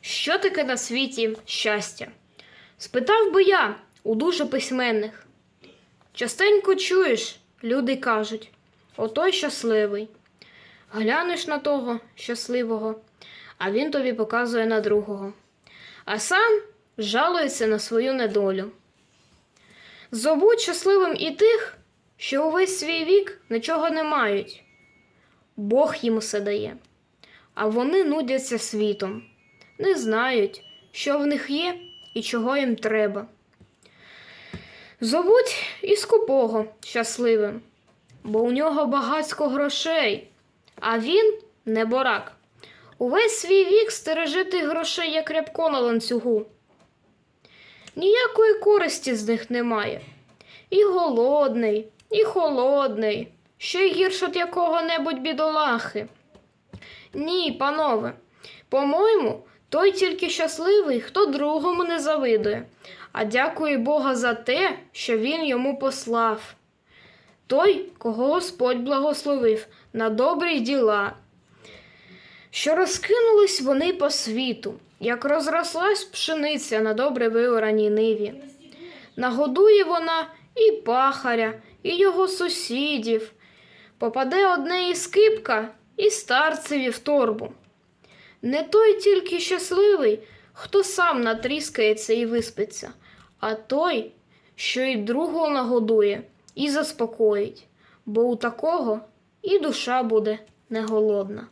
що таке на світі щастя? Спитав би я у дуже письменних. Частенько чуєш, люди кажуть, отой щасливий. Глянеш на того щасливого, а він тобі показує на другого, а сам жалується на свою недолю. Зовуть щасливим і тих, що увесь свій вік нічого не мають. Бог їм усе дає, а вони нудяться світом, не знають, що в них є і чого їм треба. Зовуть і скупого щасливим, бо у нього багатсько грошей, а він не борак. Увесь свій вік стереже тих грошей, як рябко на ланцюгу. Ніякої користі з них немає. І голодний, і холодний, ще й гірше від якого-небудь бідолахи. Ні, панове, по-моєму, той тільки щасливий, хто другому не завидує, а дякує Бога за те, що він йому послав. Той, кого Господь благословив на добрі діла, що розкинулись вони по світу, як розрослась пшениця на добре виораній ниві. Нагодує вона і пахаря, і його сусідів. Попаде одне із кипка і старцеві в торбу. Не той тільки щасливий, хто сам натріскається і виспиться, а той, що й другого нагодує і заспокоїть, бо у такого і душа буде не голодна.